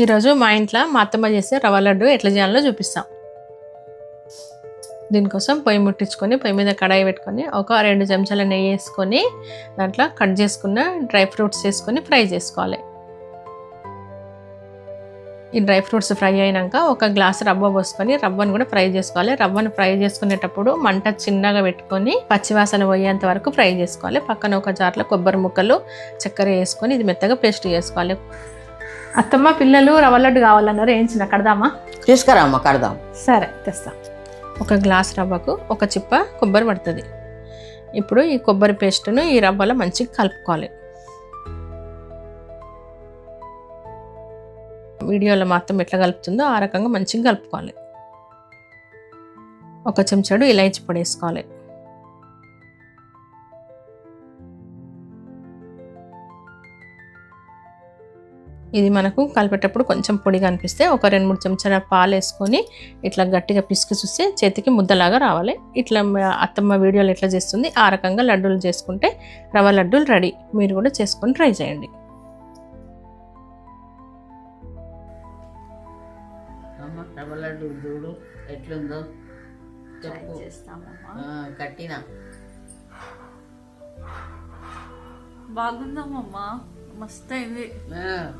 ఈరోజు మా ఇంట్లో మా అత్తమ్మ చేసే రవ్వ లడ్డు ఎట్లా చేయాలో చూపిస్తాం. దీనికోసం పొయ్యి ముట్టించుకొని పొయ్యి మీద కడాయి పెట్టుకొని ఒక రెండు చెంచాల నెయ్యి వేసుకొని దాంట్లో కట్ చేసుకున్న డ్రై ఫ్రూట్స్ వేసుకొని ఫ్రై చేసుకోవాలి. ఈ డ్రై ఫ్రూట్స్ ఫ్రై అయినాక ఒక గ్లాస్ రవ్వ పోసుకొని రవ్వను కూడా ఫ్రై చేసుకోవాలి. రవ్వను ఫ్రై చేసుకునేటప్పుడు మంట చిన్నగా పెట్టుకొని పచ్చివాసన పోయేంత వరకు ఫ్రై చేసుకోవాలి. పక్కన ఒక జార్లో కొబ్బరి ముక్కలు చక్కెర వేసుకొని ఇది మెత్తగా పేస్ట్ చేసుకోవాలి. అత్తమ్మ పిల్లలు రవ్వ లడ్డు కావాలన్నారు వేయించిన కడదామా? తీసుకురామ్మ కడదాం. సరే తెస్తా. ఒక గ్లాస్ రవ్వకు ఒక చిప్ప కొబ్బరి పడుతుంది. ఇప్పుడు ఈ కొబ్బరి పేస్ట్ను ఈ రవ్వలో మంచిగా కలుపుకోవాలి. వీడియోలో మాత్రం ఎట్లా కలుపుతుందో ఆ రకంగా మంచిగా కలుపుకోవాలి. ఒక చెంచాడు ఇలాచి పొడి వేసుకోవాలి. ఇది మనకు కలిపేటప్పుడు కొంచెం పొడిగా అనిపిస్తే ఒక రెండు మూడు చెంచాల పాలు వేసుకొని ఇట్లా గట్టిగా పిసికి చూస్తే చేతికి ముద్దలాగా రావాలి. ఇట్లా అత్తమ్మ వీడియోలు ఎట్లా చేస్తుంది ఆ రకంగా లడ్డూలు చేసుకుంటే రవ్వ లడ్డూలు రెడీ. మీరు కూడా చేసుకొని ట్రై చేయండి. అమ్మ రవ్వ లడ్డు చూడు ఎట్లుందో. చెప్పు. చేస్తామమ్మా. ఆ, కట్టిన. బాగుందమ్మా మస్తు అయింది ఆ,